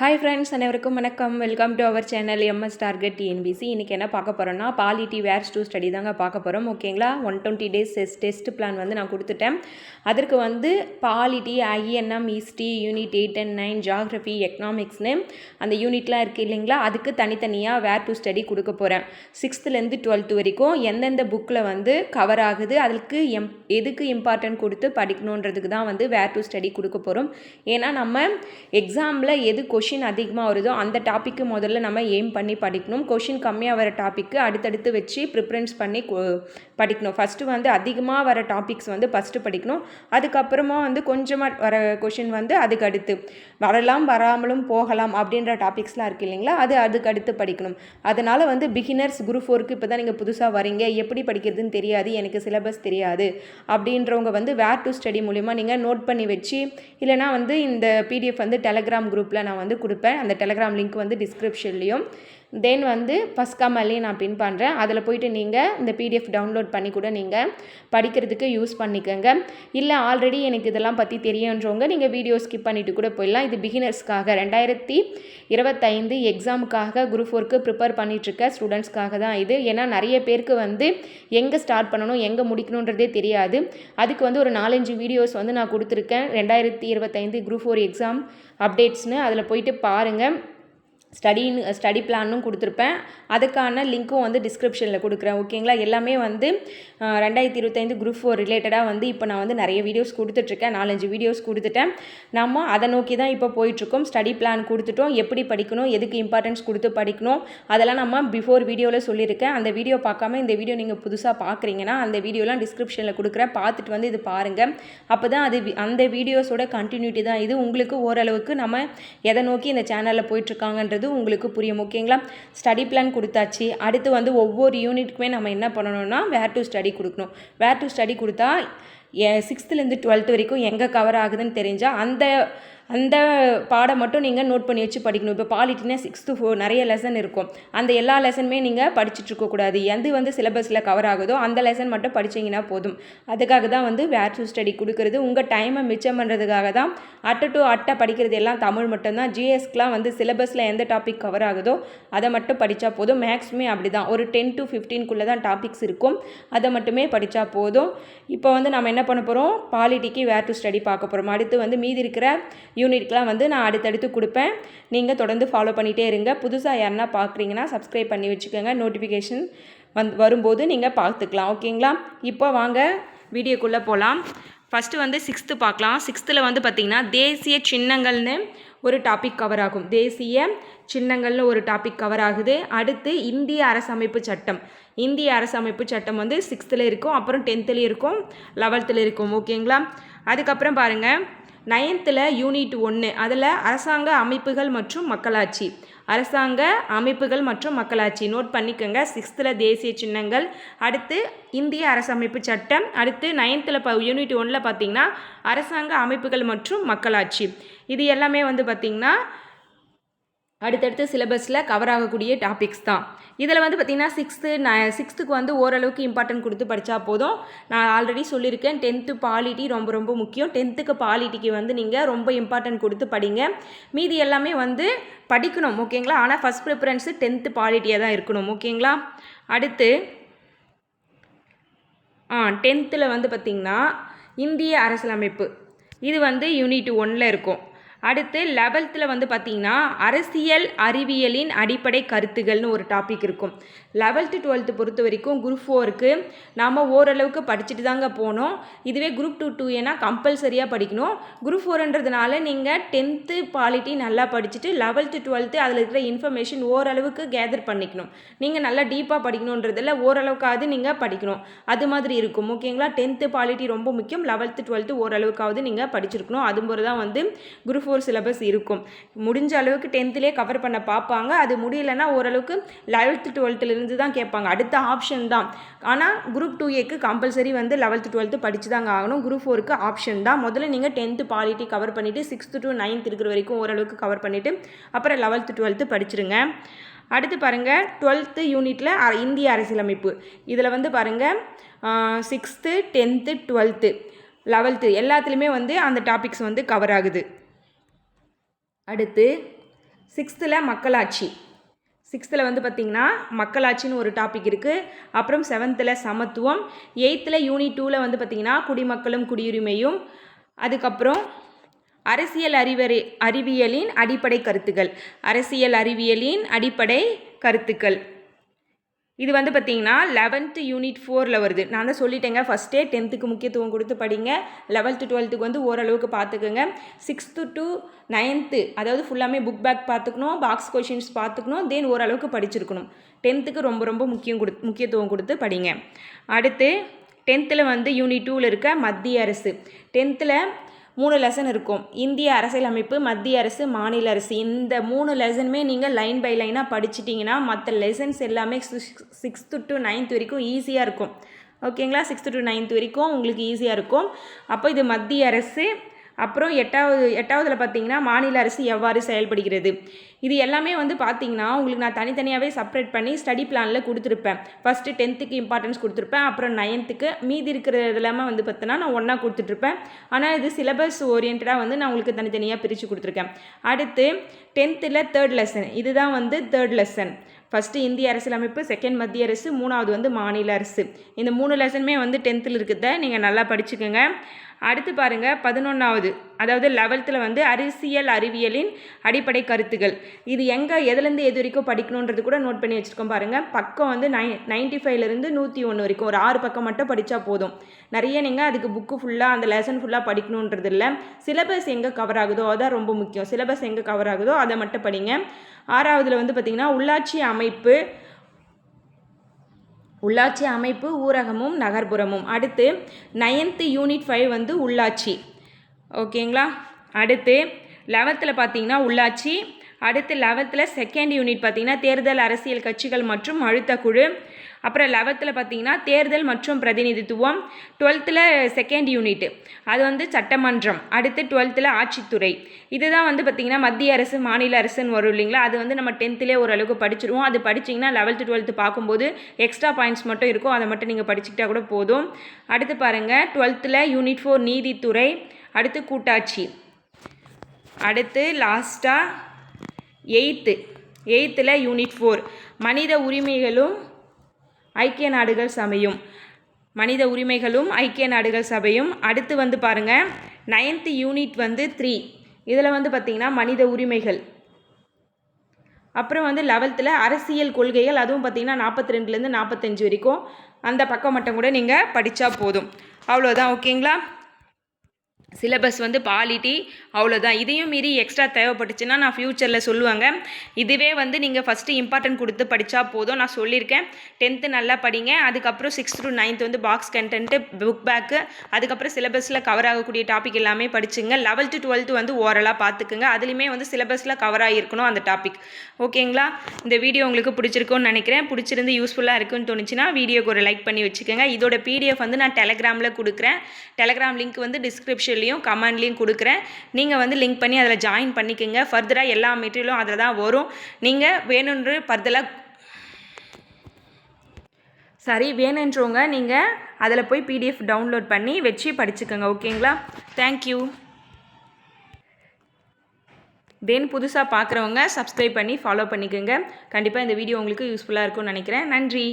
Hi friends அனைவருக்கும் வணக்கம். Welcome to our channel MS target TNPSC இன்றைக்கி என்ன பார்க்க போகிறோன்னா பாலிட்டி வேர்ஸ் டூ ஸ்டடி தாங்க பார்க்க போகிறோம் ஓகேங்களா? One twenty days test test plan வந்து நான் கொடுத்துட்டேன். அதற்கு வந்து polity INM history unit eight and nine geography எக்கனாமிக்ஸ்னு அந்த யூனிட்லாம் இருக்குது இல்லைங்களா? அதுக்கு தனித்தனியாக வேர் டூ ஸ்டடி கொடுக்க போகிறேன் சிக்ஸ்த்துலேருந்து டுவெல்த்து வரைக்கும் எந்தெந்த புக்கில் வந்து கவர் ஆகுது அதுக்கு எம் எதுக்கு இம்பார்ட்டன்ட் கொடுத்து படிக்கணுன்றதுக்கு தான் வந்து வேர் டூ ஸ்டடி கொடுக்க போகிறோம் ஏன்னா நம்ம எக்ஸாமில் எது கொஷின் கொஷின் அதிகமாக வருதோ அந்த டாப்பிக்கு முதல்ல நம்ம எய்ம் பண்ணி படிக்கணும். கொஷின் கம்மியாக வர டாப்பிக்கு அடுத்தடுத்து வச்சு ப்ரிஃபரன்ஸ் பண்ணி கொ- படிக்கணும். ஃபஸ்ட்டு வந்து அதிகமாக வர டாபிக்ஸ் வந்து ஃபஸ்ட்டு படிக்கணும். அதுக்கப்புறமா வந்து கொஞ்சமாக வர கொஷின் வந்து அதுக்கு அடுத்து. வரலாம் வராமலும் போகலாம் அப்படின்ற டாபிக்ஸ்லாம் இருக்குது இல்லைங்களா? அது அதுக்கு அடுத்து படிக்கணும். அதனால் வந்து பிகினர்ஸ் குரூப் ஃபோருக்கு இப்போ தான் நீங்கள் புதுசாக வரீங்க. எப்படி படிக்கிறதுன்னு தெரியாது. எனக்கு சிலபஸ் தெரியாது. அப்படின்றவங்க வந்து வேர் டு ஸ்டடி மூலிமா நீங்கள் நோட் பண்ணி வச்சு இல்லைனா வந்து இந்த பிடிஎஃப் வந்து டெலகிராம் குரூப்பில் நான் வந்து கொடுப்பேன். அந்த டெலகிராம் லிங்க் வந்து டிஸ்கிரிப்ஷன்லேயும் தென் வந்து பஸ்காமல்லையும் நான் பின் பண்ணுறேன் அதில் போயிட்டு நீங்கள் இந்த பிடிஎஃப் டவுன்லோட் பண்ணி கூட நீங்கள் படிக்கிறதுக்கு யூஸ் பண்ணிக்கோங்க. இல்லை ஆல்ரெடி எனக்கு இதெல்லாம் பற்றி தெரியுன்றவங்க நீங்கள் வீடியோ ஸ்கிப் பண்ணிட்டு கூட போயிடலாம். இது பிகினர்ஸ்க்காக ரெண்டாயிரத்தி இருபத்தைந்து எக்ஸாமுக்காக குரூப் ஃபோருக்கு ப்ரிப்பேர் பண்ணிகிட்ருக்க ஸ்டூடெண்ட்ஸ்க்காக தான் இது. ஏன்னா நிறைய பேருக்கு வந்து எங்கே ஸ்டார்ட் பண்ணணும் எங்கே முடிக்கணுன்றதே தெரியாது. அதுக்கு வந்து ஒரு நாலஞ்சு வீடியோஸ் வந்து நான் கொடுத்துருக்கேன். ரெண்டாயிரத்தி இருபத்தைந்து குரூப் ஃபோர் எக்ஸாம் அப்டேட்ஸ்னு அதில் போயிட்டு பாருங்கள் ஸ்டடின்னு ஸ்டடி uh, பிளானும் கொடுத்துருப்பேன். அதுக்கான லிங்க்கும் வந்து டிஸ்கிரிப்ஷனில் கொடுக்குறேன் ஓகேங்களா எல்லாமே வந்து uh, ரெண்டாயிரத்தி இருபத்தைந்து குரூப் ஃபோர் ரிலேட்டடாக வந்து இப்போ நான் வந்து நிறைய வீடியோஸ் கொடுத்துட்ருக்கேன். நாலஞ்சு வீடியோஸ் கொடுத்துட்டேன். நம்ம அதை நோக்கி தான் இப்போ போயிட்டுருக்கோம் ஸ்டடி பிளான் கொடுத்துட்டோம். எப்படி படிக்கணும்? எதுக்கு இம்பார்ட்டன்ஸ் கொடுத்து படிக்கணும்? அதெல்லாம் நம்ம பிஃபோர் வீடியோவில் சொல்லியிருக்கேன். அந்த வீடியோ பார்க்காம இந்த வீடியோ நீங்கள் புதுசாக பார்க்குறீங்கன்னா அந்த வீடியோலாம் டிஸ்கிரிப்ஷனில் கொடுக்குறேன். பார்த்துட்டு வந்து இது பாருங்கள் அப்போ தான் அது அந்த வீடியோஸோட கண்டினியூட்டி தான் இது. உங்களுக்கு ஓரளவுக்கு நம்ம எதை நோக்கி இந்த சேனலில் போயிட்டுருக்காங்கன்றது உங்களுக்கு புரியும் ஓகேங்களா? ஸ்டடி பிளான் கொடுத்தாச்சு. அடுத்து வந்து ஒவ்வொரு யூனிட்டுக்குமே நம்ம என்ன பண்ணணும்னா வேர் டு ஸ்டடி கொடுக்கணும். வேர் டு ஸ்டடி கொடுத்தா சிக்ஸ்த்துலேருந்து டுவெல்த் வரைக்கும் எங்கே கவர் ஆகுதுன்னு தெரிஞ்சால் அந்த அந்த பாடம் மட்டும் நீங்கள் நோட் பண்ணி வச்சு படிக்கணும். இப்போ பாலிட்டினா சிக்ஸ்த்து ஃபோர் நிறைய லெசன் இருக்கும். அந்த எல்லா லெசனுமே நீங்கள் படிச்சுட்டு இருக்கக்கூடாது எது வந்து சிலபஸில் கவர் ஆகுதோ அந்த லெசன் மட்டும் படிச்சீங்கன்னா போதும். அதுக்காக தான் வந்து வேர் டு ஸ்டடி கொடுக்குறது. உங்கள் டைமை மிச்சம் பண்ணுறதுக்காக தான் அட்டை டு அட்டை படிக்கிறது எல்லாம் தமிழ் மட்டும்தான் ஜிஎஸ்க்குலாம் வந்து சிலபஸில் எந்த டாபிக் கவர் ஆகுதோ அதை மட்டும் படித்தா போதும். மேக்ஸுமே அப்படி தான் ஒரு டென் டு ஃபிஃப்டீன்குள்ளே தான் டாபிக்ஸ் இருக்கும். அதை மட்டுமே படித்தா போதும். இப்போ வந்து நம்ம என்ன பண்ண போகிறோம் பாலிட்டிக்கு வேர் டு ஸ்டடி பார்க்க போகிறோம் அடுத்து வந்து மீதி இருக்கிற யூனிட்க்கெலாம் வந்து நான் அடுத்தடுத்து கொடுப்பேன். நீங்கள் தொடர்ந்து ஃபாலோ பண்ணிகிட்டே இருங்க. புதுசாக யாருன்னா பார்க்குறீங்கன்னா சப்ஸ்கிரைப் பண்ணி வச்சுக்கோங்க. நோட்டிஃபிகேஷன் வந் வரும்போது நீங்கள் பார்த்துக்கலாம். ஓகேங்களா? இப்போ வாங்க வீடியோக்குள்ளே போகலாம் ஃபஸ்ட்டு வந்து சிக்ஸ்த்து பார்க்கலாம். சிக்ஸ்த்தில் வந்து பார்த்திங்கன்னா தேசிய சின்னங்கள்னு ஒரு டாபிக் கவர் ஆகும். தேசிய சின்னங்கள்னு ஒரு டாபிக் கவர் ஆகுது. அடுத்து இந்திய அரசமைப்பு சட்டம். இந்திய அரசமைப்பு சட்டம் வந்து சிக்ஸ்த்தில் இருக்கும். அப்புறம் டென்த்துலேயும் இருக்கும். லெவல்த்தில் இருக்கும். ஓகேங்களா? அதுக்கப்புறம் பாருங்கள் நைன்த்தில் யூனிட் ஒன்று அதில் அரசாங்க அமைப்புகள் மற்றும் மக்களாட்சி. அரசாங்க அமைப்புகள் மற்றும் மக்களாட்சி. நோட் பண்ணிக்கோங்க சிக்ஸ்த்தில் தேசிய சின்னங்கள் அடுத்து இந்திய அரசமைப்பு சட்டம் அடுத்து நைன்த்தில் ப யூனிட் ஒன்றில் பார்த்திங்கன்னா அரசாங்க அமைப்புகள் மற்றும் மக்களாட்சி. இது எல்லாமே வந்து பார்த்திங்கன்னா அடுத்தடுத்து சிலபஸில் கவர் ஆகக்கூடிய டாபிக்ஸ் தான். இதில் வந்து பார்த்திங்கன்னா சிக்ஸ்த்து நான் சிக்ஸ்த்துக்கு வந்து ஓரளவுக்கு இம்பார்ட்டன்ட் கொடுத்து படித்தா போதும். நான் ஆல்ரெடி சொல்லியிருக்கேன் டென்த்து பாலிட்டி ரொம்ப ரொம்ப முக்கியம். டென்த்துக்கு பாலிட்டிக்கு வந்து நீங்கள் ரொம்ப இம்பார்ட்டன்ட் கொடுத்து படிங்க. மீதி எல்லாமே வந்து படிக்கணும் ஓகேங்களா ஆனால் ஃபஸ்ட் ப்ரிஃபரன்ஸு டென்த்து பாலிட்டியாக தான் இருக்கணும் ஓகேங்களா அடுத்து ஆ டென்த்தில் வந்து பார்த்திங்கன்னா இந்திய அரசியலமைப்பு. இது வந்து யூனிட் ஒன்னில் இருக்கும். அடுத்து லெவல்த்தில் வந்து பார்த்திங்கன்னா அரசியல் அறிவியலின் அடிப்படை கருத்துகள்னு ஒரு டாபிக் இருக்கும். லெவல்த்து டுவெல்த்து பொறுத்த வரைக்கும் குரூப் ஃபோருக்கு நாம் ஓரளவுக்கு படிச்சுட்டு தாங்க போனோம். இதுவே குரூப் டூ டூ ஏன்னா கம்பல்சரியாக படிக்கணும். குரூப் ஃபோர்ன்றதுனால நீங்கள் டென்த்து பாலிட்டி நல்லா படிச்சுட்டு லெவல்த்து டுவெல்த்து அதில் இருக்கிற இன்ஃபர்மேஷன் ஓரளவுக்கு கேதர் பண்ணிக்கணும். நீங்கள் நல்லா டீப்பாக படிக்கணுன்றதில் ஓரளவுக்காவது நீங்கள் படிக்கணும். அது மாதிரி இருக்கும். ஓகேங்களா டென்த்து பாலிட்டி ரொம்ப முக்கியம். லெவல்த்து டுவெல்த்து ஓரளவுக்காவது நீங்கள் படிச்சிருக்கணும். அது மாதிரி தான் வந்து குரூப் ஃபோர் சிலபஸ் இருக்கும். முடிஞ்ச அளவுக்கு டென்த்துலேயே கவர் பண்ண பார்ப்பாங்க. அது முடியலன்னா ஓரளவுக்கு லெவல்த்து டுவெல்த்துலேருந்து தான் கேட்பாங்க. அடுத்த ஆப்ஷன் தான். ஆனால் குரூப் டூ ஏக்கு கம்பல்சரி வந்து லெவல்த்து டுவெல்த்து படித்து தாங்க ஆகணும். குரூப் ஃபோருக்கு ஆப்ஷன் தான். முதல்ல நீங்கள் டென்த்து பாலிட்டி கவர் பண்ணிவிட்டு சிக்ஸ்த்து டு நைன்த் இருக்கிற வரைக்கும் ஓரளவுக்கு கவர் பண்ணிவிட்டு அப்புறம் லெவல்த்து டுவெல்த்து படிச்சிருங்க. அடுத்து பாருங்கள் டுவெல்த்து யூனிட்டில் இந்திய அரசியலமைப்பு. இதில் வந்து பாருங்கள் சிக்ஸ்த்து டென்த்து டுவெல்த்து லெவல்த்து எல்லாத்துலேயுமே வந்து அந்த டாபிக்ஸ் வந்து கவர் ஆகுது. அடுத்து சிக்ஸ்த்தில் மக்களாட்சி. சிக்ஸ்த்தில் வந்து பார்த்திங்கன்னா மக்களாட்சின்னு ஒரு டாபிக் இருக்குது அப்புறம் செவன்த்தில் சமத்துவம். எயித்தில் யூனிட் டூவில் வந்து பார்த்திங்கன்னா குடிமக்களும் குடியுரிமையும். அதுக்கப்புறம் அரசியல் அறிவறி அறிவியலின் அடிப்படை கருத்துக்கள். அரசியல் அறிவியலின் அடிப்படை கருத்துக்கள். இது வந்து பார்த்திங்கன்னா லெவன்த்து யூனிட் ஃபோரில் வருது. நான் தான் சொல்லிட்டேங்க ஃபஸ்ட்டே டென்த்துக்கு முக்கியத்துவம் கொடுத்து படிங்க. லெவல்த்து டுவெல்த்துக்கு வந்து ஓரளவுக்கு பார்த்துக்குங்க. சிக்ஸ்த்து டு நைன்த்து அதாவது ஃபுல்லாமே புக் பேக் பார்த்துக்கணும் பாக்ஸ் கொஷின்ஸ் பார்த்துக்கணும் தென் ஓரளவுக்கு படிச்சிருக்கணும். டென்த்துக்கு ரொம்ப ரொம்ப முக்கியம் கொடு முக்கியத்துவம் கொடுத்து படிங்க. அடுத்து டென்த்தில் வந்து யூனிட் டூவில் இருக்க மத்திய அரசு. டென்த்தில் மூணு லெசன் இருக்கும். இந்திய அரசியலமைப்பு மத்திய அரசு மாநில அரசு. இந்த மூணு லெசனுமே நீங்கள் லைன் பை லைனாக படிச்சிட்டிங்கன்னா மற்ற லெசன்ஸ் எல்லாமே சிக்ஸ்த்து டு நைன்த் வரைக்கும் ஈஸியாக இருக்கும். ஓகேங்களா சிக்ஸ்த்து டு நைன்த் வரைக்கும் உங்களுக்கு ஈஸியாக இருக்கும். அப்போ இது மத்திய அரசு அப்புறம் எட்டாவது எட்டாவதில் பார்த்தீங்கன்னா மாநில அரசு எவ்வாறு செயல்படுகிறது? இது எல்லாமே வந்து பார்த்தீங்கன்னா உங்களுக்கு நான் தனித்தனியாகவே செப்பரேட் பண்ணி ஸ்டடி பிளானில் கொடுத்துருப்பேன். ஃபஸ்ட்டு டென்த்துக்கு இம்பார்ட்டன்ஸ் கொடுத்துருப்பேன். அப்புறம் நைன்த்துக்கு மீதி இருக்கிறது எல்லாமே வந்து பார்த்தோன்னா நான் ஒன்றா கொடுத்துட்ருப்பேன் ஆனால் இது சிலபஸ் ஓரியன்டாக வந்து நான் உங்களுக்கு தனித்தனியாக பிரித்து கொடுத்துருக்கேன். அடுத்து டென்த்தில் தேர்ட் லெசன் இதுதான் வந்து தேர்ட் லெசன் ஃபஸ்ட்டு இந்திய அரசியலமைப்பு செகண்ட் மத்திய அரசு மூணாவது வந்து மாநில அரசு. இந்த மூணு லெசனுமே வந்து டென்த்தில் இருக்கிறத நீங்கள் நல்லா படிச்சுக்கோங்க. அடுத்து பாருங்கள் பதினொன்றாவது அதாவது லெவல்த்தில் வந்து அரசியல் அறிவியலின் அடிப்படை கருத்துகள் இது எங்கே எதுலேருந்து எது வரைக்கும் படிக்கணுன்றது கூட நோட் பண்ணி வச்சுருக்கோம் பாருங்கள் பக்கம் வந்து நை நைன்ட்டி ஃபைவ்லேருந்து நூற்றி ஒன்று வரைக்கும். ஒரு ஆறு பக்கம் மட்டும் படித்தா போதும். நிறைய நீங்கள் அதுக்கு புக்கு ஃபுல்லாக அந்த லெசன் ஃபுல்லாக படிக்கணுன்றது இல்லை. சிலபஸ் எங்கே கவர் ஆகுதோ அதான் ரொம்ப முக்கியம். சிலபஸ் எங்கே கவர் ஆகுதோ அதை மட்டும் படிங்க. ஆறாவதில் வந்து பார்த்திங்கன்னா உள்ளாட்சி அமைப்பு உள்ளாட்சி அமைப்பு ஊரகமும் நகர்ப்புறமும் அடுத்து நைன்த்து யூனிட் ஃபைவ் வந்து உள்ளாட்சி. ஓகேங்களா அடுத்து லெவன்த்தில் பார்த்தீங்கன்னா உள்ளாட்சி. அடுத்து லெவன்த்தில் செகண்ட் யூனிட் பார்த்தீங்கன்னா தேர்தல் அரசியல் கட்சிகள் மற்றும் அழுத்த குழு. அப்புறம் லெவல்த்தில் பார்த்தீங்கன்னா தேர்தல் மற்றும் பிரதிநிதித்துவம். டுவெல்த்தில் செகண்ட் யூனிட் அது வந்து சட்டமன்றம். அடுத்து டுவெல்த்தில் ஆட்சித்துறை. இதுதான் வந்து பார்த்திங்கன்னா மத்திய அரசு மாநில அரசுன்னு வரும் இல்லைங்களா? அது வந்து நம்ம டென்த்திலே ஓரளவுக்கு படிச்சிருவோம். அது படிச்சிங்கன்னா லெவல்த்து டுவெல்த்து பார்க்கும்போது எக்ஸ்ட்ரா பாயிண்ட்ஸ் மட்டும் இருக்கும். அதை மட்டும் நீங்கள் படிச்சுக்கிட்டா கூட போதும். அடுத்து பாருங்கள் டுவெல்த்தில் யூனிட் ஃபோர் நீதித்துறை. அடுத்து கூட்டாட்சி. அடுத்து லாஸ்ட்டாக எயித்து. எயித்தில் unit four. மனித உரிமைகளும் ஐக்கிய நாடுகள் சபையும். மனித உரிமைகளும் ஐக்கிய நாடுகள் சபையும். அடுத்து வந்து பாருங்கள் நைன்த்து யூனிட் வந்து த்ரீ இதில் வந்து பார்த்திங்கன்னா மனித உரிமைகள். அப்புறம் வந்து லெவல்த்தில் அரசியல் கொள்கைகள் அதுவும் பார்த்திங்கன்னா நாற்பத்தி ரெண்டுலேருந்து நாற்பத்தஞ்சு வரைக்கும். அந்த பக்கம் மட்டும் கூட நீங்கள் படித்தா போதும். அவ்வளோதான் ஓகேங்களா சிலபஸ் வந்து பாலிட்டி அவ்வளோதான் இதையும் மீறி எக்ஸ்ட்ரா தேவைப்பட்டுச்சுன்னா நான் ஃப்யூச்சரில் சொல்லுவாங்க. இதுவே வந்து நீங்கள் ஃபஸ்ட்டு இம்பார்ட்டன்ட் கொடுத்து படித்தா போதும். நான் சொல்லியிருக்கேன். டென்த்து நல்லா படிங்க. அதுக்கப்புறம் சிக்ஸ்த் டு நைன்த் வந்து பாக்ஸ் கண்டென்ட்டு புக் பேக்கு அதுக்கப்புறம் சிலபஸில் கவர் ஆகக்கூடிய டாபிக் எல்லாமே படிச்சுங்க. லெவல்த்து டுவெல்த்து வந்து ஓரலாக பார்த்துக்குங்க. அதுலேயுமே வந்து சிலபஸில் கவர் ஆகிருக்கணும் அந்த டாபிக் ஓகேங்களா இந்த வீடியோ உங்களுக்கு பிடிச்சிருக்கும்னு நினைக்கிறேன். பிடிச்சிருந்து யூஸ்ஃபுல்லாக இருக்குன்னு தோணுச்சுன்னா வீடியோக்கு ஒரு லைக் பண்ணி வச்சுக்கோங்க. இதோட பிடிஎஃப் வந்து நான் டெலகிராமில் கொடுக்குறேன். டெலகிராம் லிங்க் வந்து டிஸ்கிரிப்ஷன் டிஸ்கிரிப்ஷன்லேயும் கமெண்ட்லேயும் கொடுக்குறேன். நீங்கள் வந்து லிங்க் பண்ணி அதில் ஜாயின் பண்ணிக்கோங்க. ஃபர்தராக எல்லா மெட்டீரியலும் அதில் தான் வரும். நீங்கள் வேணுன்ற ஃபர்தராக சரி வேணுன்றவங்க நீங்கள் அதில் போய் பிடிஎஃப் டவுன்லோட் பண்ணி வச்சு படிச்சுக்கோங்க ஓகேங்களா? தேங்க்யூ தென் புதுசாக பார்க்குறவங்க சப்ஸ்கிரைப் பண்ணி ஃபாலோ பண்ணிக்கோங்க. கண்டிப்பாக இந்த வீடியோ உங்களுக்கு யூஸ்ஃபுல்லாக இருக்கும்னு நினைக்கிறேன். நன்றி.